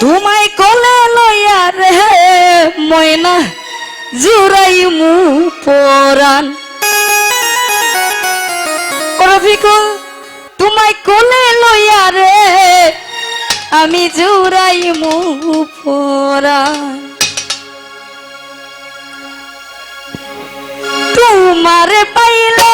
তোমায় কলে লয়া রে ময়না জুরাই মু পরান রফিকুল, তোমায় কলে লয়া রে, আমি জুরাই মু পরান তোমারে পাইলে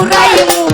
raimu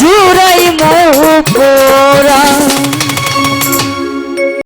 জুড়ে